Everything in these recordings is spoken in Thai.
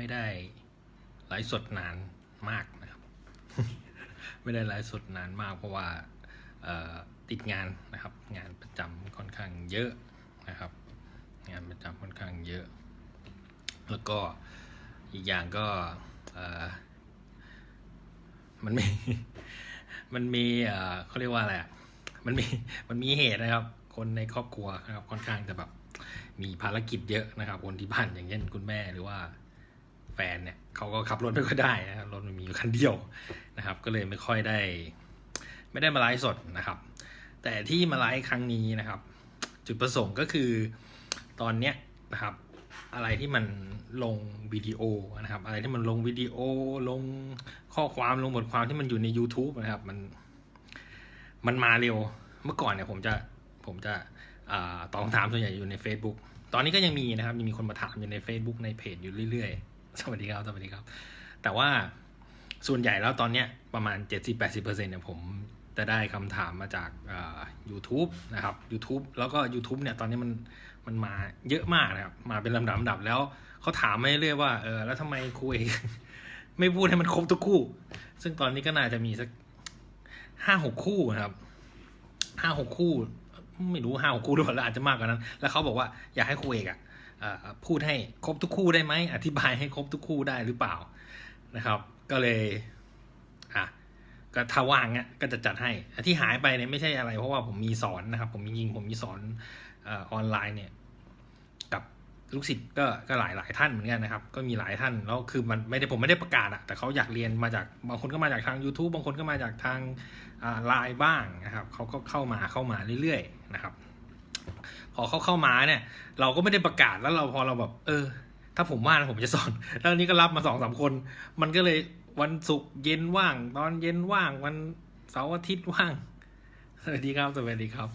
ไม่ได้ไลฟ์สดนานมากนะครับ ไม่ได้ไลฟ์สดนานมาก เพราะว่าติดงานนะครับ งานประจำค่อนข้างเยอะนะครับ งานประจำค่อนข้างเยอะ แล้วก็อีกอย่างก็มันมีมันมีเอ่อเขาเรียกว่าอะไรอะมันมีมันมีเหตุนะครับ คนในครอบครัวนะครับค่อนข้างจะแบบมีภารกิจเยอะนะครับ คนที่บ้านอย่างเช่นคุณแม่หรือว่า แฟนเนี่ยเขาก็ขับรถไม่ค่อยได้นะครับรถมันมีอยู่คันเดียวนะครับ ก็เลยไม่ค่อยได้ ไม่ได้มาไลฟ์สดนะครับ แต่ที่มาไลฟ์ครั้งนี้นะครับ จุดประสงค์ก็คือตอนเนี้ยนะครับ อะไรที่มันลงวิดีโอนะครับ อะไรที่มันลงวิดีโอลงข้อความลงบทความที่มันอยู่ใน YouTube นะครับ มันมันมาเร็วเมื่อก่อนเนี่ยผมจะผมจะอตอบคำถามส่วนใหญ่อยู่ใน Facebook ตอนนี้ก็ยังมีนะครับยังมีคนมาถามอยู่ใน Facebook ในเพจอยู่เรื่อยๆ สวัสดีครับ สวัสดีครับ แต่ว่าส่วนใหญ่แล้วตอนเนี้ยประมาณ 70-80%เนี่ยผมจะได้คำถามมาจากอ่า YouTube นะครับ YouTube แล้วก็ YouTube เนี่ยตอนนี้มันมันมาเยอะมากนะครับ มาเป็นลำดับลำดับแล้วเขาถามมาเรื่อยว่าเออแล้วทำไมครูเอกไม่พูดให้มันครบทุกคู่ ซึ่งตอนนี้ก็น่าจะมีสักห้าหกคู่นะครับห้าหกคู่ ไม่รู้ห้าหกคู่หรือเปล่าแล้วอาจจะมากกว่านั้น แล้วเขาบอกว่าอยากให้ครูเอกอะ พูดให้ครบทุกคู่ได้ไหมอธิบายให้ครบทุกคู่ได้หรือเปล่านะครับ ก็เลยอะก็ถ้าว่างเนี้ยก็จะจัดให้ที่หายไปเนี่ยไม่ใช่อะไร เพราะว่าผมมีสอนนะครับ ผมจริงผมมีสอนออออนไลน์เนี่ยกับลูกศิษย์ก็ก็หลายหลายท่านเหมือนกันนะครับ ก็มีหลายท่านแล้วคือมันไม่ได้ผมไม่ได้ประกาศอะแต่เขาอยากเรียนมาจากบางคนก็มาจากทาง YouTube บางคนก็มาจากทางไลน์บ้างนะครับเขาก็เข้ามาเข้ามาเรื่อยๆนะครับ พอเขาเข้ามาเนี่ย เราก็ไม่ได้ประกาศแล้วเราพอเราแบบ เออ ถ้าผมว่างผมจะสอน แล้วอันนี้ก็รับมาสองสามคน มันก็เลยวันศุกร์เย็นว่าง ตอนเย็นว่างวันเสาร์อาทิตย์ว่างสวัสดีครับสวัสดีครับ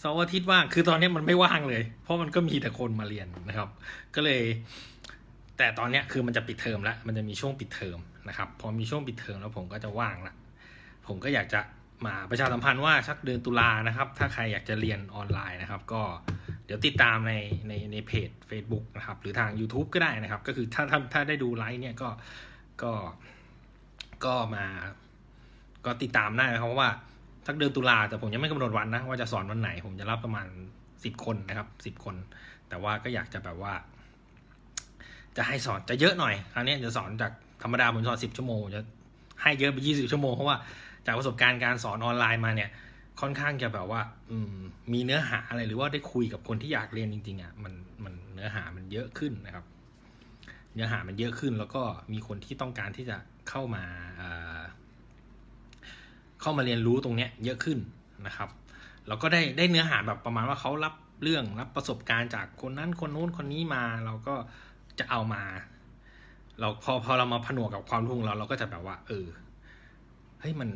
เสาร์อาทิตย์ว่างคือตอนนี้มันไม่ว่างเลย เพราะมันก็มีแต่คนมาเรียนนะครับ ก็เลย แต่ตอนเนี้ยคือมันจะปิดเทอมแล้ว มันจะมีช่วงปิดเทอมนะครับ พอมีช่วงปิดเทอมแล้วผมก็จะว่างละผมก็อยากจะ มาประชาสัมพันธ์ว่าชักเดือนตุลานะครับ ถ้าใครอยากจะเรียนออนไลน์นะครับ ก็เดี๋ยวติดตามในในในเพจ Facebook นะครับ หรือทาง YouTube ก็ได้นะครับ ก็คือถ้าถ้าถ้าได้ดูไลฟ์เนี่ยก็ก็ก็มา ก็ติดตามได้นะครับเพราะว่าสักเดือนตุลาแต่ผมยังไม่กำหนดวันนะ ว่าจะสอนวันไหน ผมจะรับประมาณสิบคนนะครับสิบคน แต่ว่าก็อยากจะแบบว่า จะให้สอนจะเยอะหน่อยคราวนี้จะสอนจากธรรมดาผมสอนสิบชั่วโมงจะให้เยอะไปยี่สิบชั่วโมงเพราะว่า จากประสบการณ์การสอนออนไลน์มาเนี่ย ค่อนข้างจะแบบว่า อืม มีเนื้อหาอะไรหรือว่าได้คุยกับคนที่อยากเรียนจริงๆอะมันมันเนื้อหามันเยอะขึ้นนะครับ เนื้อหามันเยอะขึ้นแล้วก็มีคนที่ต้องการที่จะเข้ามาเอ่อเข้ามาเรียนรู้ตรงเนี้ยเยอะขึ้นนะครับ แล้วก็ได้ได้เนื้อหาแบบประมาณว่าเขารับเรื่องรับประสบการณ์จากคนนั้นคนนู้นคนนี้มาเราก็จะเอามา เราพอพอเรามาผนวกกับความรู้ของเราเราก็จะแบบว่า เออเฮ้ยมัน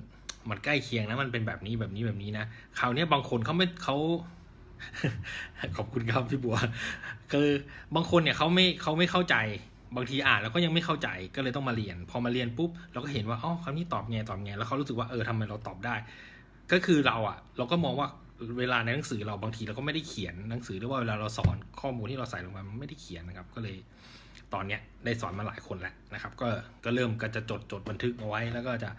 มันใกล้เคียงนะมันเป็นแบบนี้แบบนี้แบบนี้นะคราวนี้บางคนเขาไม่เขาขอบคุณครับพี่บัว คือบางคนเนี่ยเขาไม่เขาไม่เข้าใจ บางทีอ่านแล้วก็ยังไม่เข้าใจก็เลยต้องมาเรียน พอมาเรียนปุ๊บเราก็เห็นว่าอ๋อคำนี้ตอบไงตอบไงแล้วเขารู้สึกว่าเออทำไมเราตอบได้ ก็คือเราอะ เราก็มองว่าเวลาในหนังสือเราบางทีเราก็ไม่ได้เขียนหนังสือหรือว่าเวลาเราสอนข้อมูลที่เราใส่ลงไปมันไม่ได้เขียนนะครับ ก็เลย ตอนเนี้ยได้สอนมาหลายคนแล้วนะครับ ก็ก็เริ่มก็จะจดจดบันทึกเอาไว้แล้วก็จะ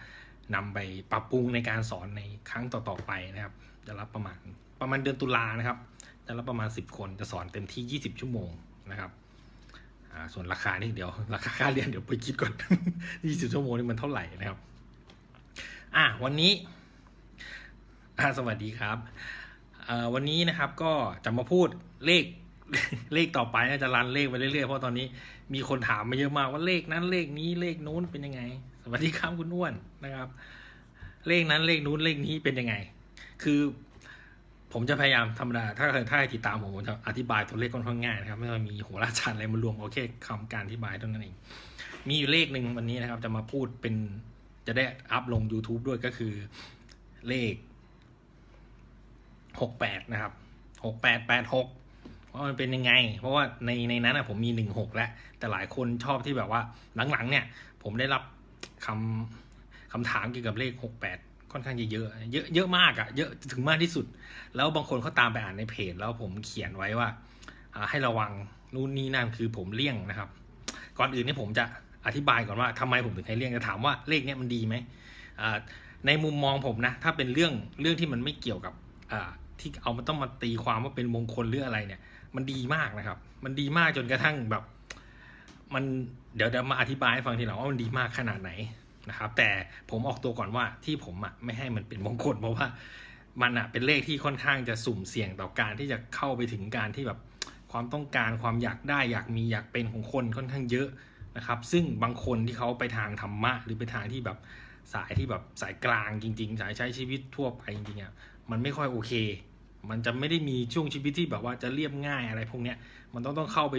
นำไปปรับปรุงในการสอนในครั้งต่อๆไปนะครับ จะรับประมาณประมาณเดือนตุลานะครับ จะรับประมาณสิบคนจะสอนเต็มที่ยี่สิบชั่วโมงนะครับส่วนราคานี่เดี๋ยวราคาค่าเรียนเดี๋ยวไปคิดก่อนยี่สิบชั่วโมงนี่มันเท่าไหร่นะครับ อ่าวันนี้สวัสดีครับวันนี้นะครับก็จะมาพูดเลขเลขต่อไปจะรันเลขไปเรื่อยๆเพราะตอนนี้มีคนถามมาเยอะมากว่าเลขนั้นเลขนี้เลขนู้นเป็นยังไง สวัสดีครับคุณอ้วนนะครับ เลขนั้นเลขนู้นเลขนี้เป็นยังไง คือผมจะพยายามธรรมดาถ้าเคยถ้าติดตามผมผมจะอธิบายตัวเลขค่อนข้างง่ายนะครับ ไม่ต้องมีโหราจารย์อะไรมารวมโอเคคำการอธิบายเท่านั้นเอง มีอยู่เลขหนึ่งวันนี้นะครับ จะมาพูดเป็นจะได้อัพลง YouTube ด้วยก็คือเลขหกแปดนะครับหกแปดแปดหกว่ามันเป็นยังไง เพราะว่าในในนั้นอะผมมีหนึ่งหกแล้ว แต่หลายคนชอบที่แบบว่าหลังๆ เนี่ย ผมได้รับ คำคำถามเกี่ยวกับเลขหกแปดค่อนข้างจะเยอะเยอะเยอะมากอะเยอะถึงมากที่สุด แล้วบางคนเขาตามไปอ่านในเพจ แล้วผมเขียนไว้ว่าให้ระวังนู่นนี่นั่นคือผมเลี่ยงนะครับ ก่อนอื่นนี่ผมจะอธิบายก่อนว่าทำไมผมถึงให้เลี่ยงจะถามว่าเลขเนี้ยมันดีไหมในมุมมองผมนะถ้าเป็นเรื่องเรื่องที่มันไม่เกี่ยวกับที่เอามันต้องมาตีความว่าเป็นมงคลหรืออะไรเนี่ย มันดีมากนะครับ มันดีมากจนกระทั่งแบบ มัน เดี๋ยวเดี๋ยวมาอธิบายให้ฟังทีหลังว่ามันดีมากขนาดไหนนะครับ แต่ผมออกตัวก่อนว่าที่ผมอะไม่ให้มันเป็นมงคลเพราะว่ามันอะเป็นเลขที่ค่อนข้างจะสุ่มเสี่ยงต่อการที่จะเข้าไปถึงการที่แบบความต้องการความอยากได้อยากมีอยากเป็นของคนค่อนข้างเยอะนะครับ ซึ่งบางคนที่เขาไปทางธรรมะหรือไปทางที่แบบสายที่แบบสายกลางจริง ๆ สายใช้ชีวิตทั่วไปจริงๆอะมันไม่ค่อยโอเค มันจะไม่ได้มีช่วงชีวิตที่แบบว่าจะเรียบง่ายอะไรพวกเนี้ยมันต้องต้องเข้าไป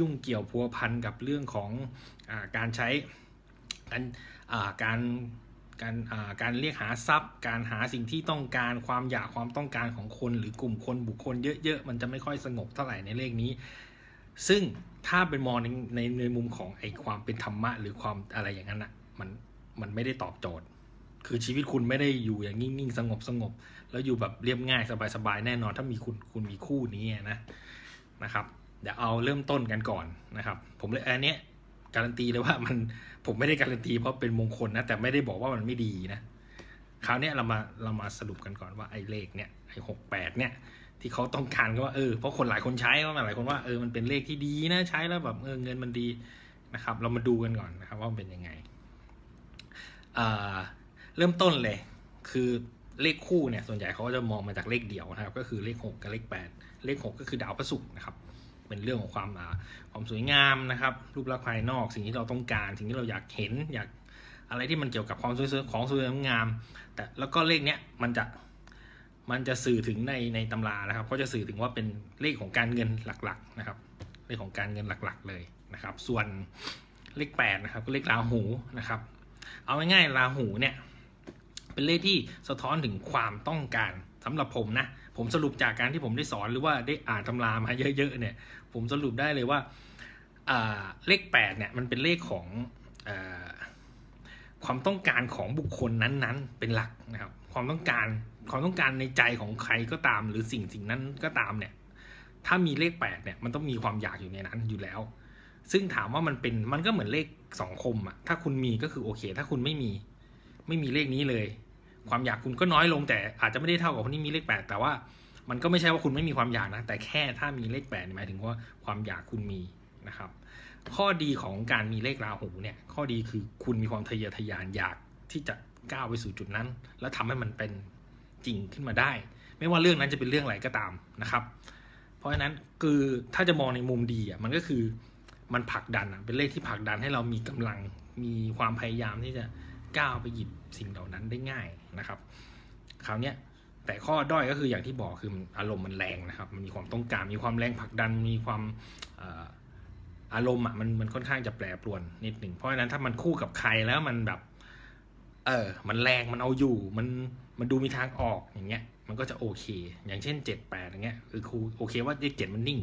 ยุ่งเกี่ยวพัวพันกับเรื่องของอการใช้การการการการเรียกหาทรัพย์ การหาสิ่งที่ต้องการความอยากความต้องการของคนหรือกลุ่มคนบุคคลเยอะๆ มันจะไม่ค่อยสงบเท่าไหร่ในเลขนี้ ซึ่งถ้าเป็นมองในในในมุมของไอความเป็นธรรมะ หรือความอะไรอย่างนั้นอะมันมันไม่ได้ตอบโจทย์ คือชีวิตคุณไม่ได้อยู่อย่างนิ่งๆ สงบสงบแล้วอยู่แบบเรียบง่ายสบายๆแน่นอน ถ้ามีคุณคุณมีคู่นี้นะนะครับ เดี๋ยวเอาเริ่มต้นกันก่อนนะครับ ผมเลยอันเนี้ยการันตีเลยว่ามันผมไม่ได้การันตีเพราะเป็นมงคลนะแต่ไม่ได้บอกว่ามันไม่ดีนะคราวนี้เรามาเรามาสรุปกันก่อนว่าไอ้เลขเนี่ยไอ้หกแปดเนี่ย ที่เขาต้องการก็ว่าเออเพราะคนหลายคนใช้ก็มาหลายคนว่าเออมันเป็นเลขที่ดีนะใช้แล้วแบบเออเงินมันดีนะครับ เรามาดูกันก่อนนะครับ ว่ามันเป็นยังไงอ่าเริ่มต้นเลย คือเลขคู่เนี่ยส่วนใหญ่เขาก็จะมองมาจากเลขเดียวนะครับ ก็คือเลขหกกับเลขแปดเลขหกก็คือดาวพระศุกร์นะครับ เป็นเรื่องของความความสวยงามนะครับรูปลักษณ์ภายนอกสิ่งที่เราต้องการ สิ่งที่เราอยากเห็นอยากอะไรที่มันเกี่ยวกับความสวยๆของสวยงาม แต่แล้วก็เลขเนี้ยมันจะมันจะสื่อถึงในในตำรานะครับก็จะสื่อถึงว่าเป็นเลขของการเงินหลักๆนะครับ เลขของการเงินหลักๆเลยนะครับ ส่วนเลขแปดนะครับก็เลขราหูนะครับ เอาง่ายๆราหูเนี่ยเป็นเลขที่สะท้อนถึงความต้องการ สำหรับผมนะ ผมสรุปจากการที่ผมได้สอนหรือว่าได้อ่านตำรามาเยอะๆเนี่ย ผมสรุปได้เลยว่าเลขแปดเนี่ยมันเป็นเลขของอความต้องการของบุคคลนั้นๆ เป็นหลักนะครับ ความต้องการความต้องการในใจของใครก็ตาม หรือสิ่งสิ่งนั้นก็ตามเนี่ย ถ้ามีเลขแปดเนี่ยมันต้องมีความอยากอยู่ในนั้นอยู่แล้ว ซึ่งถามว่ามันเป็นมันก็เหมือนเลขสองคมอะถ้าคุณมีก็คือโอเค ถ้าคุณไม่มี ไม่มีเลขนี้เลย ความอยากคุณก็น้อยลงแต่อาจจะไม่ได้เท่ากับคนที่มีเลขแปดแต่ว่ามันก็ไม่ใช่ว่าคุณไม่มีความอยากนะ แต่แค่ถ้ามีเลขแปดหมายถึงว่าความอยากคุณมีนะครับ ข้อดีของการมีเลขราหูเนี่ย ข้อดีคือคุณมีความทะเยอทะยานอยากที่จะก้าวไปสู่จุดนั้น แล้วทำให้มันเป็นจริงขึ้นมาได้ ไม่ว่าเรื่องนั้นจะเป็นเรื่องอะไรก็ตามนะครับ เพราะฉะนั้นคือถ้าจะมองในมุมดีอะมันก็คือมันผลักดันอะเป็นเลขที่ผลักดันให้เรามีกำลังมีความพยายามที่จะ ก้าวไปหยิบสิ่งเหล่านั้นได้ง่ายนะครับ คราวนี้แต่ข้อด้อยก็คืออย่างที่บอกคืออารมณ์มันแรงนะครับ มันมีความต้องการ มีความแรงผลักดัน มีความอารมณ์อะมันมันค่อนข้างจะแปรปรวนนิดหนึ่ง เพราะฉะนั้นถ้ามันคู่กับใครแล้วมันแบบ เออ มันแรงมันเอาอยู่ มันมันดูมีทางออกอย่างเงี้ย มันก็จะโอเค อย่างเช่นเจ็ดแปดอย่างเงี้ยคือครูโอเคว่าเลขเจ็ดมันนิ่ง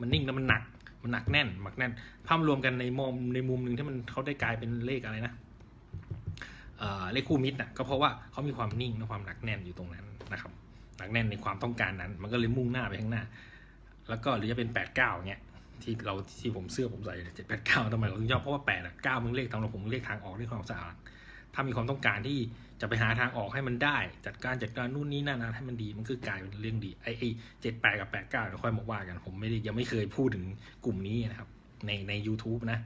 มันนิ่งแล้วมันหนัก มันหนักแน่นหนักแน่นภาพรวมกันในมุมในมุมหนึ่งที่มันเขาได้กลายเป็นเลขอะไรนะ เลขคู่มิตรน่ะก็เพราะว่าเขามีความนิ่งและความหนักแน่นอยู่ตรงนั้นนะครับหนักแน่นในความต้องการนั้น มันก็เลยมุ่งหน้าไปข้างหน้า แล้วก็หรือจะเป็นแปดเก้าเงี้ยที่เราที่ผมเสื้อผมใส่เจ็ดแปดเก้าทำไมเราถึงชอบเพราะว่าแปดอะเก้ามึงเลขทางเราผมเลขทางออกเลขความสะอาดถ้ามีความต้องการที่จะไปหาทางออกให้มันได้ จัดการจัดการนู่นนี่นั่นนะให้มันดีมันคือกลายเป็นเรื่องดีไอ้ไอ้เจ็ดแปดกับแปดเก้าเดี๋ยวค่อยมาว่ากัน ผมไม่ได้ยังไม่เคยพูดถึงกลุ่มนี้นะครับ ในใน u t u b e นะ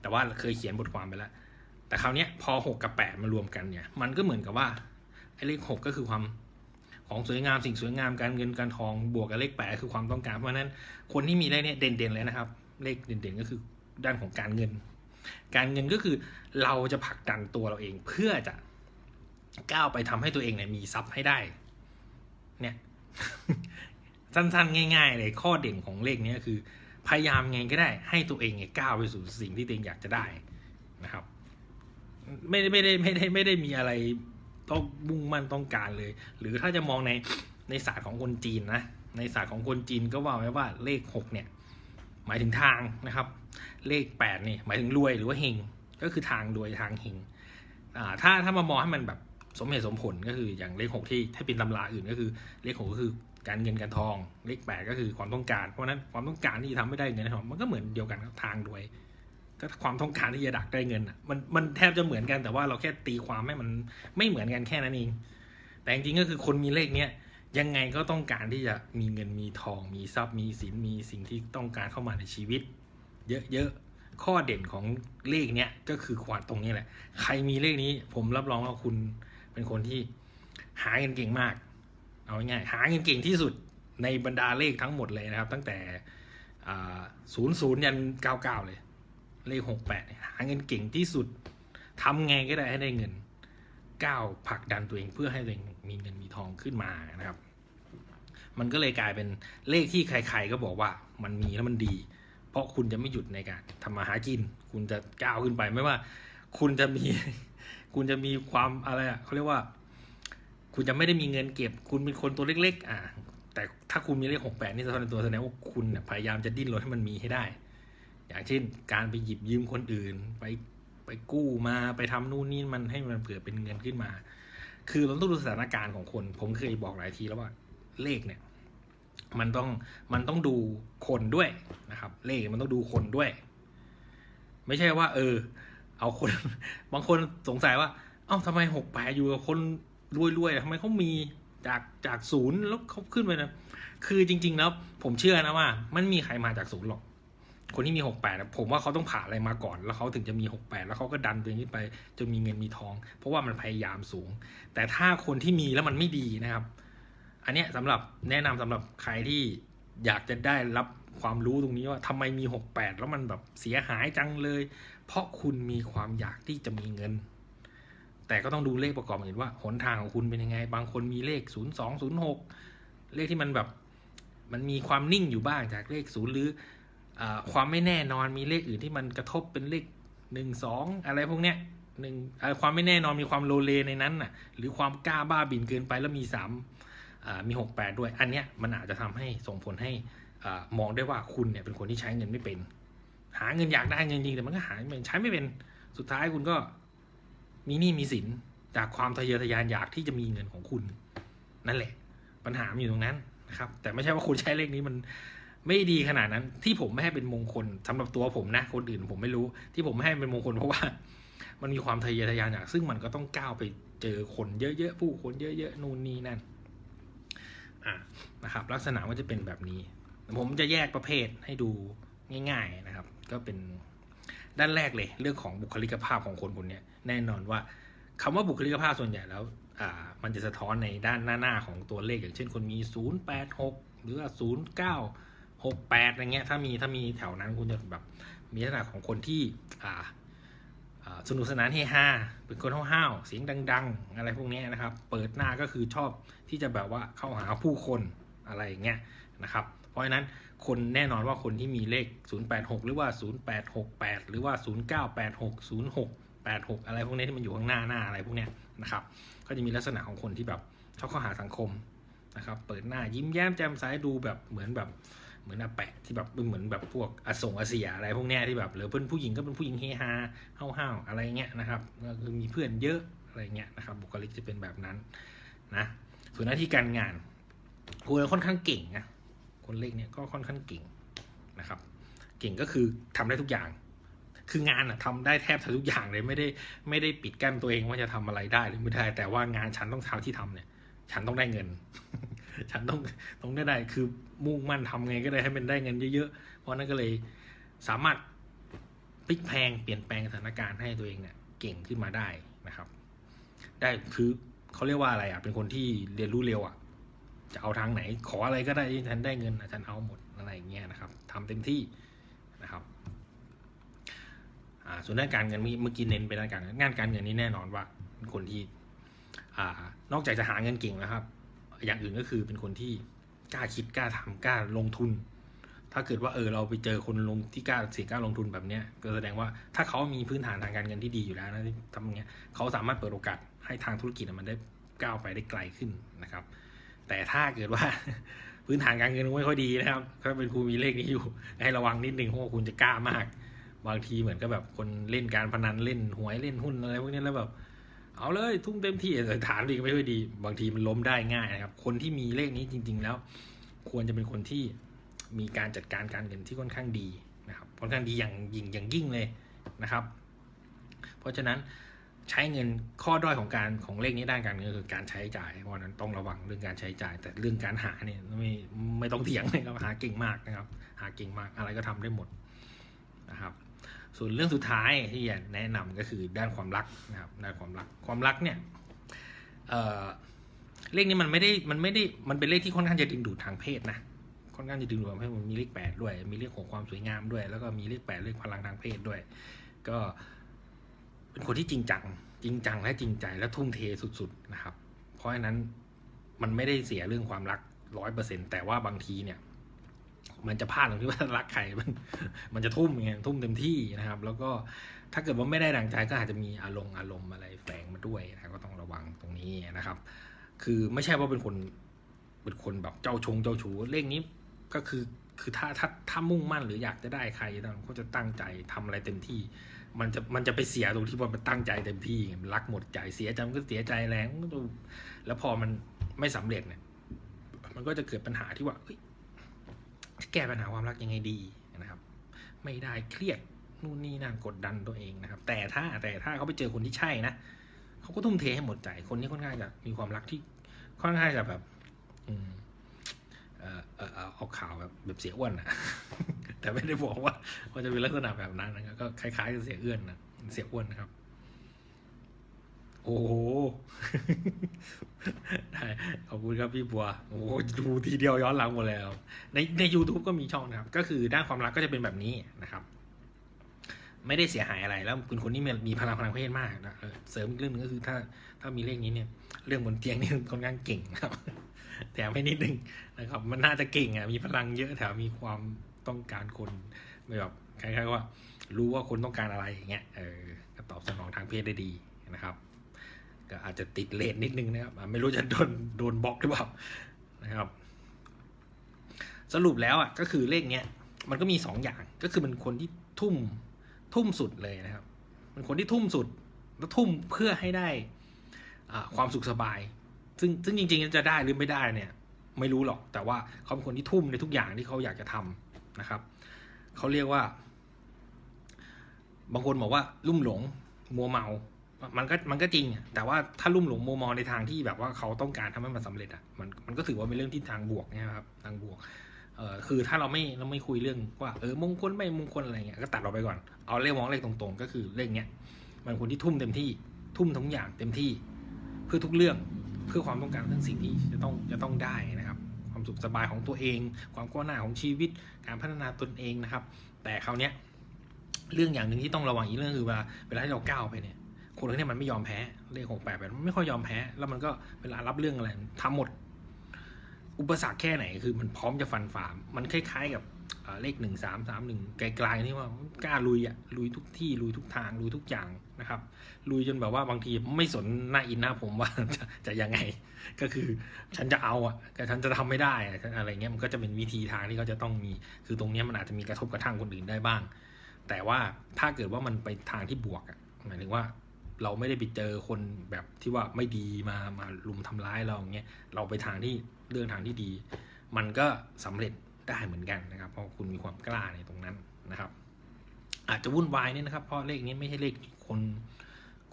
แต่ว่าเคยเขียนบทความไปแล้ว แต่คราวนี้พอหกกับแปดมารวมกันเนี่ย มันก็เหมือนกับว่าไอ้เลขหกก็คือความของสวยงามสิ่งสวยงามการเงินการทองบวกกับเลขแปดคือความต้องการเพราะฉะนั้นคนที่มีเลขเนี้ยเด่นๆเลยนะครับ เลขเด่นๆก็คือด้านของการเงิน การเงินก็คือเราจะผลักดันตัวเราเองเพื่อจะก้าวไปทำให้ตัวเองเนี่ยมีทรัพย์ให้ได้ เนี่ย สั้นๆ ง่ายๆเลยข้อเด่นของเลขเนี้ยคือ พยายามไงก็ได้ ให้ตัวเองเนี่ยก้าวไปสู่สิ่งที่ตัวเองอยากจะได้นะครับ ไม่ได้ไม่ได้ไม่ได้ไม่ได้มีอะไรต้องมุ่งมั่นต้องการเลย หรือถ้าจะมองในในศาสตร์ของคนจีนนะในศาสตร์ของคนจีนก็ว่าไว้ว่าเลขหกเนี่ย หมายถึงทางนะครับ เลขแปดนี่ยหมายถึงรวยหรือว่าเฮงก็คือทางรวยทางเฮงอ่าถ้าถ้ามามองให้มันแบบสมเหตุสมผลก็คืออย่างเลขหกที่ถ้าเป็นตำราอื่นก็คือเลขหกก็คือการเงินการทอง เลขแปดก็คือความต้องการเพราะนั้นความต้องการที่จะทำให้ได้เงินทองมันก็เหมือนเดียวกันครับทางรวย ก็ความต้องการที่จะดักได้เงินอะมันมันแทบจะเหมือนกันแต่ว่าเราแค่ตีความให้มันไม่เหมือนกันแค่นั้นเอง แต่จริงๆก็คือคนมีเลขเนี้ยยังไงก็ต้องการที่จะมีเงินมีทอง มีทรัพย์มีสินมีสิ่งที่ต้องการเข้ามาในชีวิต เยอะๆข้อเด่นของเลขเนี้ยก็คือความตรงนี้แหละ ใครมีเลขนี้ ผมรับรองว่าคุณเป็นคนที่หาเงินเก่งมาก เอาง่ายๆหาเงินเก่งที่สุดในบรรดาเลขทั้งหมดเลยนะครับ ตั้งแต่ศูนย์ศูนย์ยันเก้าเก้าเลย เลขหกแปดหาเงินเก่งที่สุดทำไงก็ได้ให้ได้เงินก้าวผลักดันตัวเองเพื่อให้ตัวเองมีเงินมีทองขึ้นมานะครับ มันก็เลยกลายเป็นเลขที่ใคร ๆ ก็บอกว่ามันมีแล้วมันดี เพราะคุณจะไม่หยุดในการทำมาหากิน คุณจะก้าวขึ้นไปไม่ว่า คุณจะมี คุณจะมีความอะไรอะเขาเรียกว่า คุณจะไม่ได้มีเงินเก็บ คุณเป็นคนตัวเล็ก ๆ อะแต่ถ้าคุณมีเลขหกแปดนี่แสดงตัวแสดงว่าคุณพยายามจะดิ้นรนให้มันมีให้ได้ อย่างเช่นการไปหยิบยืมคนอื่น ไปไปกู้มาไปทำนู่นนี่มันให้มันเผื่อเป็นเงินขึ้นมา คือเราต้องดูสถานการณ์ของคน ผมเคยบอกหลายทีแล้วว่าเลขเนี่ยมันต้องมันต้องดูคนด้วยนะครับ เลขมันต้องดูคนด้วย ไม่ใช่ว่า เออ เอาคน บางคนสงสัยว่า เอ้าทำไมหกแปดอยู่กับคนรวยๆทำไมเขามีจากจากศูนย์แล้วเขาขึ้นไปนะ คือจริง ๆ แล้ว ผมเชื่อนะว่า มันมีใครมาจากศูนย์หรอก คนที่มีหกแปดผมว่าเขาต้องผ่านอะไรมาก่อน แล้วเขาถึงจะมีหกแปดแล้วเขาก็ดันตัวเองขึ้นไปจนมีเงินมีทอง เพราะว่ามันพยายามสูง แต่ถ้าคนที่มีแล้วมันไม่ดีนะครับ อันเนี้ยสำหรับแนะนำสำหรับใครที่อยากจะได้รับความรู้ตรงนี้ว่าทำไมมีหกแปดแล้วมันแบบเสียหายจังเลย เพราะคุณมีความอยากที่จะมีเงิน แต่ก็ต้องดูเลขประกอบเห็นว่าหนทางของคุณเป็นยังไง บางคนมีเลขศูนย์สองศูนย์หกเลขที่มันแบบ มันมีความนิ่งอยู่บ้างจากเลขศูนย์หรือ ความไม่แน่นอนมีเลขอื่นที่มันกระทบเป็นเลขหนึ่งสองอะไรพวกเนี้ยหนึ่งความไม่แน่นอนมีความโลเลในนั้นน่ะ หรือความกล้าบ้าบินเกินไปแล้วมีสามมีหกแปดด้วย อันเนี้ยมันอาจจะทำให้ส่งผลให้มองได้ว่าคุณเนี่ยเป็นคนที่ใช้เงินไม่เป็น หาเงินอยากได้เงินจริงแต่มันก็หาไม่เป็นใช้ไม่เป็นสุดท้ายคุณก็มีหนี้มีสินจากความทะเยอทะยานอยากที่จะมีเงินของคุณ นั่นแหละ ปัญหาอยู่ตรงนั้นนะครับ แต่ไม่ใช่ว่าคุณใช้เลขนี้มัน ไม่ดีขนาดนั้น ที่ผมไม่ให้เป็นมงคลสำหรับตัวผมนะ คนอื่นผมไม่รู้ ที่ผมไม่ให้เป็นมงคลเพราะว่า มันมีความทะเยอทะยานอยากซึ่งมันก็ต้องก้าวไปเจอคนเยอะๆผู้คนเยอะๆนู่นนี่นั่นอะนะครับ ลักษณะมันจะเป็นแบบนี้ ผมจะแยกประเภทให้ดูง่าย ๆนะครับ ก็เป็นด้านแรกเลยเรื่องของบุคลิกภาพของคนคนนี้แน่นอนว่าคำว่าบุคลิกภาพส่วนใหญ่แล้วอ่ามันจะสะท้อนในด้านหน้าหน้าของตัวเลขอย่างเช่นคนมีศูนย์แปดหกหรือว่าศูนย์เก้า หกแปดอะไรเงี้ยถ้ามีถ้ามีแถวนั้นคุณจะแบบมีลักษณะของคนที่อ่าสนุกสนานเฮฮาเป็นคนห้าวๆเสียงดัง ๆ อะไรพวกนี้นะครับ เปิดหน้าก็คือชอบที่จะแบบว่าเข้าหาผู้คนอะไรอย่างเงี้ยนะครับ เพราะฉะนั้นคนแน่นอนว่าคนที่มีเลข 086 หรือว่า 0868 หรือว่า 0986 0686 อะไรพวกนี้ที่มันอยู่ข้างหน้าหน้าอะไรพวกนี้นะครับ ก็จะมีลักษณะของคนที่แบบชอบเข้าหาสังคมนะครับ เปิดหน้ายิ้มแย้มแจ่มใสดูแบบเหมือนแบบ เหมือนอาแปะที่แบบเหมือนแบบพวกอสงอเสียอะไรพวกเนี้ยที่แบบหรือเป็นผู้หญิงก็เป็นผู้หญิงเฮฮาห้าวๆอะไรเงี้ยนะครับก็คือมีเพื่อนเยอะอะไรเงี้ยนะครับบุคลิกจะเป็นแบบนั้นนะส่วนหน้าที่การงานคุณค่อนข้างเก่งนะคนเลขเนี่ยก็ค่อนข้างเก่งนะครับ เก่งก็คือทำได้ทุกอย่าง คืองานอะทำได้แทบทุกอย่างเลยไม่ได้ไม่ได้ปิดกั้นตัวเองว่าจะทำอะไรได้หรือไม่ได้ แต่ว่างานฉันต้องทำที่ทำเนี่ย ฉันต้องได้เงิน ฉันต้องต้องได้ได้คือมุ่งมั่นทำไงก็ได้ให้มันได้เงินเยอะๆ เพราะนั้นก็เลยสามารถพลิกแพงเปลี่ยนแปลงสถานการณ์ให้ตัวเองเนี่ยเก่งขึ้นมาได้นะครับ ได้คือเขาเรียกว่าอะไรอะเป็นคนที่เรียนรู้เร็วอะจะเอาทางไหน ขออะไรก็ได้ฉันได้เงินฉันเอาหมดอะไรอย่างเงี้ยนะครับทำเต็มที่นะครับส่วนด้านการเงินเมื่อกี้เน้นไปด้านการงานการเงินนี่แน่นอนว่าเป็นคนที่อนอกจากจะหาเงินเก่งนะครับ อย่างอื่นก็คือเป็นคนที่กล้าคิดกล้าทำกล้าลงทุน ถ้าเกิดว่าเออเราไปเจอคนลงที่กล้าเสี่ยงกล้าลงทุนแบบเนี้ยก็แสดงว่าถ้าเขามีพื้นฐานทางการเงินที่ดีอยู่แล้วนะทำอย่างเงี้ยเขาสามารถเปิดโอกาสให้ทางธุรกิจมันได้ก้าวไปได้ไกลขึ้นนะครับ แต่ถ้าเกิดว่าพื้นฐานการเงินไม่ค่อยดีนะครับก็เป็นครูมีเลขนี้อยู่ ให้ระวังนิดนึงเพราะว่าคุณจะกล้ามาก บางทีเหมือนกับแบบคนเล่นการพนันเล่นหวยเล่นหุ้นอะไรพวกนี้แล้วแบบ เอาเลยทุ่มเต็มที่แต่ฐานดีก็ไม่ค่อยดี บางทีมันล้มได้ง่ายนะครับ คนที่มีเลขนี้จริง ๆ แล้ว ควรจะเป็นคนที่มีการจัดการการเงินที่ค่อนข้างดีนะครับค่อนข้างดีอย่างยิ่งอย่างยิ่งเลยนะครับ เพราะฉะนั้นใช้เงินข้อด้อยของการของเลขนี้ด้านการเงินคือการใช้จ่าย เพราะนั้นต้องระวังเรื่องการใช้จ่าย แต่เรื่องการหาเนี่ยไม่ไม่ต้องเถียงเลยครับหาเก่งมากนะครับ หาเก่งมากอะไรก็ทำได้หมดนะครับ ส่วนเรื่องสุดท้ายที่อยากแนะนำก็คือด้านความรักนะครับด้านความรักความรักเนี่ยเเลขนี้มันไม่ได้มันไม่ได้มันเป็นเลขที่ค่อนข้างจะดึงดูดทางเพศนะค่อนข้างจะดึงดูดทางเพศมันมีเลขแปดด้วย มีเลขของความสวยงามด้วย แล้วก็มีเลขแปดเลขพลังทางเพศด้วย ก็เป็นคนที่จริงจังจริงจังและจริงใจและทุ่มเทสุด ๆนะครับ เพราะฉะนั้นมันไม่ได้เสียเรื่องความรักร้อยเปอร์เซ็นแต่ว่าบางทีเนี่ย มันจะพลาดตรงที่ว่ารักใครมัน มันจะทุ่มไงทุ่มเต็มที่นะครับ แล้วก็ถ้าเกิดว่าไม่ได้ดังใจก็อาจจะมีอารมณ์อารมณ์อะไรแฝงมาด้วยนะก็ต้องระวังตรงนี้นะครับ คือไม่ใช่ว่าเป็นคนเป็นคนแบบเจ้าชงเจ้าชู้เลขนี้ก็คือคือถ้าถ้าถ้ามุ่งมั่นหรืออยากจะได้ใครก็จะตั้งใจทำอะไรเต็มที่ มันจะมันจะไปเสียตรงที่ว่ามันตั้งใจเต็มที่รักหมดใจเสียใจมันก็เสียใจแรงแล้วพอมันไม่สำเร็จเนี่ย มันก็จะเกิดปัญหาที่ว่าเฮ้ย แก้ปัญหาความรักยังไงดีนะครับ ไม่ได้เครียดนู่นนี่นั่นกดดันตัวเองนะครับ แต่ถ้าแต่ถ้าเขาไปเจอคนที่ใช่นะเขาก็ทุ่มเทให้หมดใจคนนี้ค่อนข้างจะมีความรักที่ค่อนข้างจะแบบอืมเออเออเอาข่าวแบบแบบเสียอ้วนนะแต่ไม่ได้บอกว่าว่าจะเป็นลักษณะแบบนั้นนะก็คล้ายๆกับเสียเอื้อนนะเสียอ้วนนะครับ อ้โหได้ขอบคุณครับพี่บัว โอ้โหดูทีเดียวย้อนหลังหมดแล้ว ในใน YouTube ก็มีช่องนะครับ ก็คือด้านความรักก็จะเป็นแบบนี้นะครับ ไม่ได้เสียหายอะไรแล้วเป็นคนที่มีมีพลังพลังเพศมากนะเออเสริมอีกเรื่องหนึงก็คือถ้าถ้ามีเลขนี้เนี่ย เรื่องบนเตียงนี่ค่อนข้างเก่งนะครับแถมให้นิดนึงนะครับ มันน่าจะเก่งอะมีพลังเยอะแถมมีความต้องการคนไม่แบบคล้ายๆว่า รู้ว่าคนต้องการอะไรอย่างเงี้ยเออก็ตอบสนองทางเพศได้ดีนะครับ ก็อาจจะติดเลนนิดนึงนะครับ ไม่รู้จะโดนโดนบล็อกหรือเปล่านะครับ สรุปแล้วอะก็คือเลขเนี้ยมันก็มีสองอย่างก็คือมันคนที่ทุ่มทุ่มสุดเลยนะครับ มันคนที่ทุ่มสุดแล้วทุ่มเพื่อให้ได้ความสุขสบาย ซึ่งซึ่งจริงๆจะได้หรือไม่ได้เนี่ย ไม่รู้หรอกแต่ว่าเขาเป็นคนที่ทุ่มในทุกอย่างที่เขาอยากจะทำนะครับเขาเรียกว่า บางคนบอกว่าลุ่มหลง มัวเมา มันก็มันก็จริง แต่ว่าถ้าลุ่มหลงมัวเมาในทางที่แบบว่าเขาต้องการทำให้มันสำเร็จอะมันมันก็ถือว่าเป็นเรื่องที่ทางบวกนะครับทางบวกเออคือถ้าเราไม่เราไม่คุยเรื่องว่าเออมงคลไม่มงคลอะไรเงี้ยก็ตัดเราไปก่อน เอาเลขมองเลขตรงๆ ก็คือเลขเนี้ยมันคนที่ทุ่มเต็มที่ทุ่มทั้งอย่างเต็มที่เพื่อทุกเรื่องเพื่อความต้องการทั้งสิ่งที่จะต้องจะต้องได้นะครับ ความสุขสบายของตัวเอง ความก้าวหน้าของชีวิตการพัฒนาตนเองนะครับ แต่คราวเนี้ยเรื่องอย่างหนึ่งที่ต้องระวังอีกเรื่องคือเวลาเวลาที่เราก้าวไปเนี่ย คนคนนี้มันไม่ยอมแพ้เลขหกแปดมันไม่ค่อยยอมแพ้ แล้วมันก็เวลารับเรื่องอะไรทำหมด อุปสรรคแค่ไหนคือมันพร้อมจะฟันฝ่ามันคล้ายๆกับเลขหนึ่งสามสามหนึ่งไกลๆนี่ว่ากล้าลุยอะลุยทุกที่ลุยทุกทางลุยทุกอย่างนะครับลุยจนแบบว่าบางทีไม่สนหน้าอินหน้าผมว่าจะจะยังไง ก็คือฉันจะเอาอะแต่ฉันจะทำไม่ได้อะอะไรเงี้ยมันก็จะเป็นวิธีทางที่เขาจะต้องมี คือตรงนี้มันอาจจะมีกระทบกระทั่งคนอื่นได้บ้าง แต่ว่าถ้าเกิดว่ามันไปทางที่บวกอะหมายถึงว่า เราไม่ได้ไปเจอคนแบบที่ว่าไม่ดีมามาลุมทำร้ายเราอย่างเงี้ยเราไปทางที่เรื่องทางที่ดี มันก็สำเร็จได้เหมือนกันนะครับ เพราะคุณมีความกล้าในตรงนั้นนะครับ อาจจะวุ่นวายเนี่ยนะครับ เพราะเลขนี้ไม่ใช่เลขคน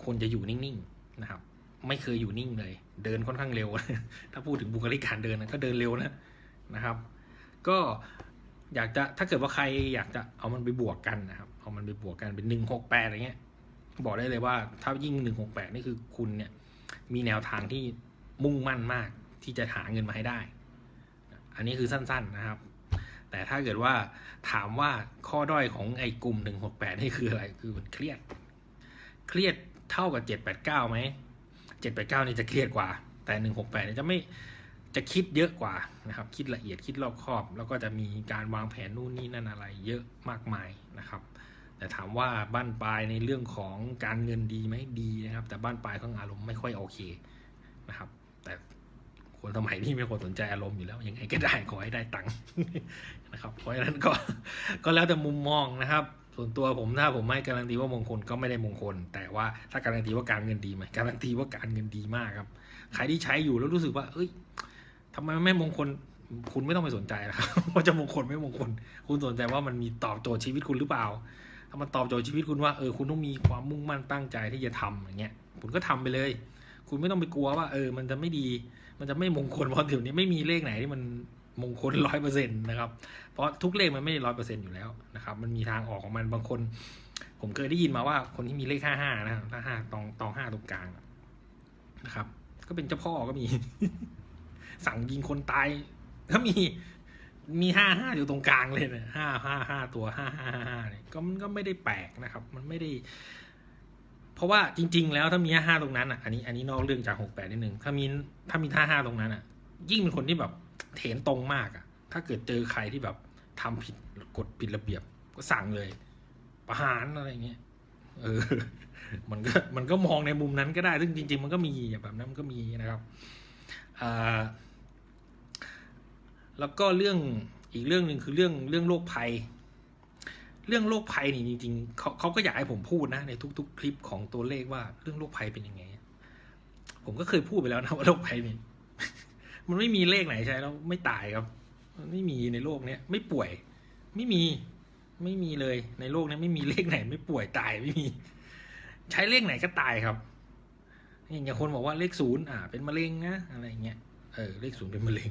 คนจะอยู่นิ่งๆนะครับ ไม่เคยอยู่นิ่งเลย เดินค่อนข้างเร็ว ถ้าพูดถึงบุคลิกการเดินนะก็เดินเร็วนะนะครับ ก็อยากจะถ้าเกิดว่าใครอยากจะเอามันไปบวกกันนะครับ เอามันไปบวกกันเป็นหนึ่งหกแปดอะไรเงี้ย บอกได้เลยว่าถ้ายิ่งหนึ่งหกแปดนี่คือคุณเนี่ยมีแนวทางที่มุ่งมั่นมากที่จะหาเงินมาให้ได้ อันนี้คือสั้นๆนะครับ แต่ถ้าเกิดว่าถามว่าข้อด้อยของไอ้กลุ่มหนึ่งหกแปดนี่คืออะไร คือมันเครียด เครียดเท่ากับเจ็ดแปดเก้าไหมเจ็ดแปดเก้านี่จะเครียดกว่า แต่หนึ่งหกแปดนี่จะไม่จะคิดเยอะกว่านะครับ คิดละเอียดคิดรอบคอบ แล้วก็จะมีการวางแผนนู่นนี่นั่นอะไร เยอะมากมายนะครับ แต่ถามว่าบ้านปลายในเรื่องของการเงินดีไหมดีนะครับ แต่บ้านปลายของอารมณ์ไม่ค่อยโอเคนะครับ แต่คนสมัยนี้ไม่คนสนใจอารมณ์อยู่แล้วยังไงก็ได้ขอให้ได้ตังค์นะครับเพราะฉะนั้นก็ก็แล้วแต่มุมมองนะครับ ส่วนตัวผมถ้าผมไม่การันตีว่ามงคลก็ไม่ได้มงคล แต่ว่าถ้าการันตีว่าการเงินดีไหมการันตีว่าการเงินดีมากครับใครที่ใช้อยู่แล้วรู้สึกว่า เอ้ยทำไมไม่มงคลคุณไม่ต้องไปสนใจนะครับว่าจะมงคลไม่มงคล คุณสนใจว่ามันมีตอบโจทย์ชีวิตคุณหรือเปล่าามันตอบโจทย์ชีวิตคุณว่าเออคุณต้องมีความมุ่งมั่นตั้งใจที่จะทำอย่างเงี้ยคุณก็ทำไปเลย คุณไม่ต้องไปกลัวว่า เออ มันจะไม่ดี มันจะไม่มงคลเพราะเดี๋ยวนี้ไม่มีเลขไหนที่มันมงคลร้อยเปอร์เซ็นต์นะครับ เพราะทุกเลขมันไม่ร้อยเปอร์เซ็นต์อยู่แล้วนะครับ มันมีทางออกของมันบางคน ผมเคยได้ยินมาว่าคนที่มีเลขห้าห้านะห้าห้าตองตองห้าตรงกลางนะครับ ก็เป็นเจ้าพ่อก็มี สั่งยิงคนตายก็มี มีห้าห้าอยู่ตรงกลางเลยเนี่ยห้าห้าห้าตัวห้าห้าห้าเนี่ยก็มันก็ไม่ได้แปลกนะครับ มันไม่ได้ เพราะว่าจริง ๆ แล้วถ้ามีห้าตรงนั้นอะอันนี้อันนี้นอกเรื่องจากหกแปดนิดนึงถ้ามีถ้ามีห้าห้าตรงนั้นอะ ยิ่งเป็นคนที่แบบเถนตรงมากอะ ถ้าเกิดเจอใครที่แบบทำผิดกฎผิดระเบียบก็สั่งเลย ประหารอะไรเงี้ยเออ มันก็มันก็มองในมุมนั้นก็ได้ ซึ่งจริง ๆ มันก็มีแบบนั้นมันก็มีนะครับอ่า แล้วก็เรื่องอีกเรื่องหนึ่งคือเรื่องเรื่องโรคภัย เรื่องโรคภัยนี่จริงๆเขาเขาก็อยากให้ผมพูดนะในทุก ๆ คลิปของตัวเลขว่าเรื่องโรคภัยเป็นยังไง ผมก็เคยพูดไปแล้วนะว่าโรคภัยนี่มันไม่มีเลขไหนใช้แล้วไม่ตายครับมันไม่มีในโลกเนี้ยไม่ป่วย ไม่มีไม่มีเลยในโลกนี้ไม่มีเลขไหน ไม่ป่วยตายไม่มี ใช้เลขไหนก็ตายครับอย่างคนบอกว่าเลขศูนย์อ่า เป็นมะเร็งนะอะไรเงี้ยเออเลขศูนย์เป็นมะเร็ง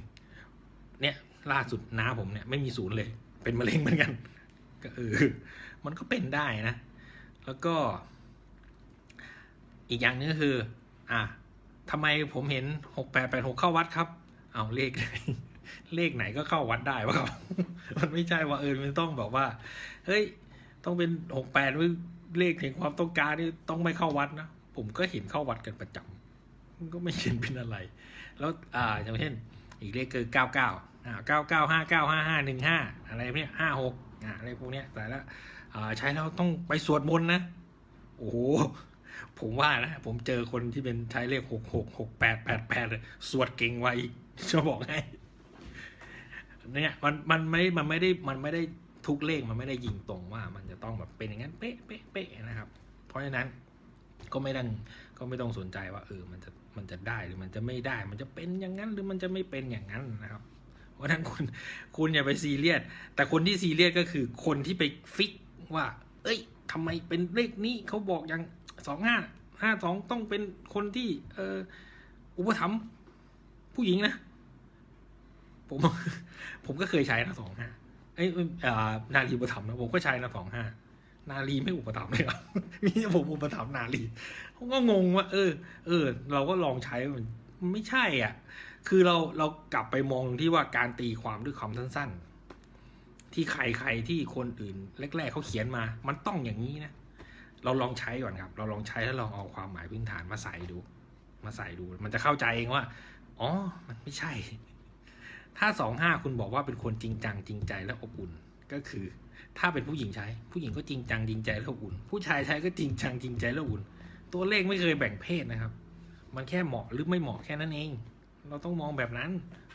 เนี่ยล่าสุดน้าผมเนี่ยไม่มีศูนย์เลย เป็นมะเร็งเหมือนกัน ก็เออมันก็เป็นได้นะ แล้วก็ อีกอย่างนึงก็คือ อะทำไมผมเห็นหกแปดแปดหกเข้าวัดครับ เอาเลขเลขไหนก็เข้าวัดได้วะครับ มันไม่ใช่ว่าเออมันต้องแบบว่า เฮ้ย ต้องเป็นหกแปดเลขแห่งความต้องการนี่ต้องไม่เข้าวัดนะ ผมก็เห็นเข้าวัดกันประจำมันก็ไม่เห็นเป็นอะไร แล้วอ่าอย่างเช่น อีกเลขคือเก้าเก้าอ่าเก้าเก้าห้าเก้าห้าห้าหนึ่งห้าอะไรพวกเนี้ยห้าหกอ่าอะไรพวกเนี้ยแต่ละใช้แล้วต้องไปสวดมนต์นะ โอ้โห ผมว่านะ ผมเจอคนที่เป็นใช้เลขหกหกหกแปดแปดแปดสวดเก่งไวาอีกจะบอกให้เนี่ยมันมันไม่มันไม่ได้มันไม่ได้ทุกเลขมันไม่ได้ยิงตรงว่า มันจะต้องแบบเป็นอย่างนั้นเป๊ะเป๊ะเป๊ะนะครับ เพราะฉะนั้นก็ไม่ต้องก็ไม่ต้องสนใจว่าเออมันจะมันจะได้หรือมันจะไม่ได้ มันจะเป็นอย่างนั้นหรือมันจะไม่เป็นอย่างนั้นนะครับเพราะนั้นคุณคุณอย่าไปซีเรียสแต่คนที่ซีเรียสก็คือคนที่ไปฟิกว่า เอ้ยทำไมเป็นเลขนี้เขาบอกอย่างสองห้าห้าสองต้องเป็นคนที่ เอออุปถัมภ์ผู้หญิงนะผมผมก็เคยใช้นะสองห้าเอ้ยอ่อนารีอุปถัมภ์นะผมก็ใช้นะสองห้า นารีไม่อุปถัมภ์เลยครับมีผมอุปถัมภ์นารีผมก็งงว่า เออ เออ เราก็ลองใช้มันมันไม่ใช่อะ คือเราเรากลับไปมองที่ว่าการตีความด้วยคำสั้น ๆ ที่ใครใครที่คนอื่นแรกๆเขาเขียนมา มันต้องอย่างนี้นะเราลองใช้ก่อนครับ เราลองใช้แล้วลองเอาความหมายพื้นฐานมาใส่ดู มาใส่ดู มันจะเข้าใจเองว่า อ๋อ มันไม่ใช่ ถ้าสองห้าคุณบอกว่าเป็นคนจริงจังจริงใจและอบอุ่นก็คือ ถ้าเป็นผู้หญิงใช้ ผู้หญิงก็จริงจังจริงใจและอบอุ่น ผู้ชายใช้ก็จริงจังจริงใจและอบอุ่น ตัวเลขไม่เคยแบ่งเพศนะครับ มันแค่เหมาะหรือไม่เหมาะแค่นั้นเอง เราต้องมองแบบนั้น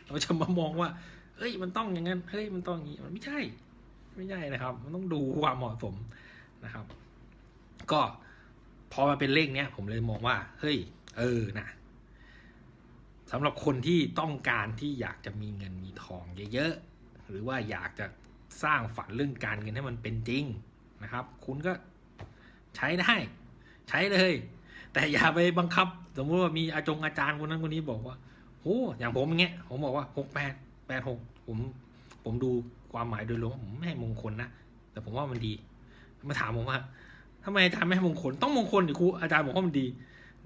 เราจะมามองว่าเฮ้ย มันต้องอย่างนั้น เฮ้ย มันต้องอย่างนี้ มันไม่ใช่ ไม่ใช่นะครับ มันต้องดูความเหมาะสมนะครับ ก็พอมาเป็นเลขเนี้ย ผมเลยมองว่า เฮ้ย เออนะสำหรับคนที่ต้องการที่อยากจะมีเงินมีทองเยอะๆ หรือว่าอยากจะ สร้างฝันเรื่องการเงินให้มันเป็นจริงนะครับ คุณก็ใช้ได้ ใช้เลย แต่อย่าไปบังคับ สมมติว่ามีอาจงอาจารย์คนนั้นคนนี้บอกว่าโอ้อย่างผมงเงี้ยผมบอกว่าหกแปดแปดหกผม ผมดูความหมายโดยรวมผมไม่ให้มงคลนะแต่ผมว่ามันดี มาถามผมว่าทำไมอาจารย์ไม่ให้มงคลต้องมงคลดิครูอาจารย์บอกว่ามันดี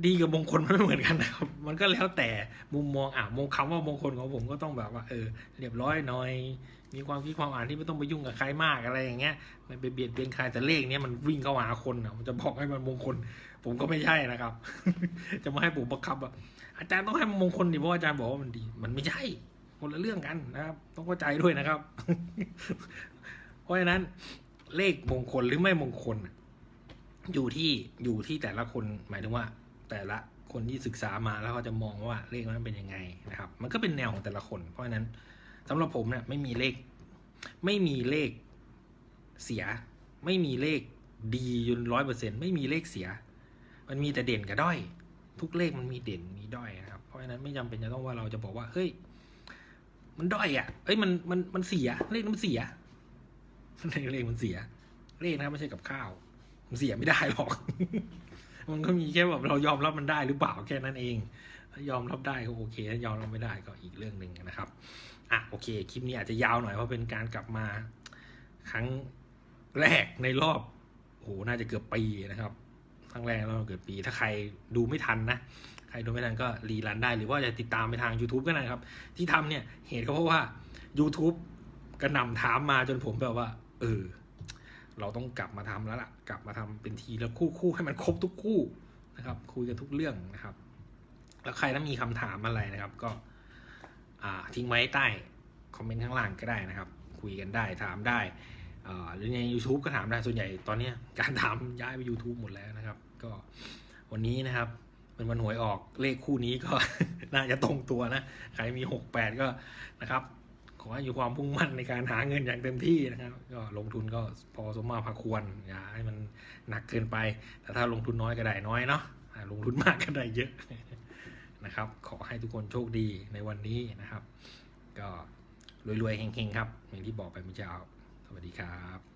ดีกับมงคลมันไม่เหมือนกันนะครับ มันก็แล้วแต่มุมมองอะมงคำว่ามงคลของผมก็ต้องแบบว่า เออเรียบร้อยหน่อย มีความคิดความอ่านที่ไม่ต้องไปยุ่งกับใครมากอะไรอย่างเงี้ยไม่ไปเบียดเบียนใครแต่เลขเนี้ยมันวิ่งเข้าหาคนอะมันจะบอกให้มันมงคล ผมก็ไม่ใช่นะครับ จะมาให้ผมบังคับอะอาจารย์ต้องให้มันมงคลดิเพราะอาจารย์บอกว่ามันดี มันไม่ใช่คนละเรื่องกันนะครับ ต้องเข้าใจด้วยนะครับ เพราะฉะนั้น เลขมงคลหรือไม่มงคล อยู่ที่อยู่ที่แต่ละคนหมายถึงว่า แต่ละคนที่ศึกษามาแล้วเขาจะมองว่าเลขนั้นเป็นยังไงนะครับ มันก็เป็นแนวของแต่ละคน เพราะฉะนั้นสำหรับผมเนี่ยไม่มีเลข ไม่มีเลขเสีย ไม่มีเลขดีจนร้อยเปอร์เซ็นไม่มีเลขเสีย มันมีแต่เด่นกับด้อย ทุกเลขมันมีเด่นมีด้อยนะครับ เพราะฉะนั้นไม่จำเป็นจะต้องว่าเราจะบอกว่า เฮ้ย มันด้อยอะเอ้ยมันมันมันเสีย เลขมันเสียเลขเลขมันเสีย เลขนะครับไม่ใช่กับข้าว มันเสียไม่ได้หรอก มันก็มีแค่แบบเรายอมรับมันได้หรือเปล่าแค่นั้นเอง ยอมรับได้ก็โอเคถ้ายอมรับไม่ได้ก็อีกเรื่องหนึ่งนะครับอะโอเค คลิปนี้อาจจะยาวหน่อยเพราะเป็นการกลับมา ครั้งแรกในรอบโหน่าจะเกือบปีนะครับครั้งแรกในรอบเกือบปี ถ้าใครดูไม่ทันนะใครดูไม่ทันก็รีรันได้หรือว่าจะติดตามไปทาง YouTube ก็ได้ครับ ที่ทำเนี่ยเหตุก็เพราะว่า YouTube กระหน่ำถามมาจนผมแบบว่า เออ เราต้องกลับมาทำแล้วล่ะ กลับมาทำเป็นทีละคู่คู่ให้มันครบทุกคู่นะครับ คุยกันทุกเรื่องนะครับ แล้วใครถ้ามีคำถามอะไรนะครับ ก็ทิ้งไว้ใต้คอมเมนต์ข้างล่างก็ได้นะครับ คุยกันได้ถามได้หรือใน YouTube ก็ถามได้ส่วนใหญ่ตอนนี้การถามย้ายไป YouTube หมดแล้วนะครับ ก็วันนี้นะครับเป็นวันหวยออกเลขคู่นี้ก็ น่าจะตรงตัวนะ ใครมีหกแปดก็นะครับ ขอให้อยู่ความพุ่งมั่นในการหาเงินอย่างเต็มที่นะครับ ก็ลงทุนก็พอสมมาพอควรอย่าให้มันหนักเกินไป แต่ถ้าลงทุนน้อยก็ได้น้อยเนาะลงทุนมากก็ได้เยอะนะครับ ขอให้ทุกคนโชคดีในวันนี้นะครับ ก็รวยๆเฮงๆครับ อย่างที่บอกไปเมื่อเช้าสวัสดีครับ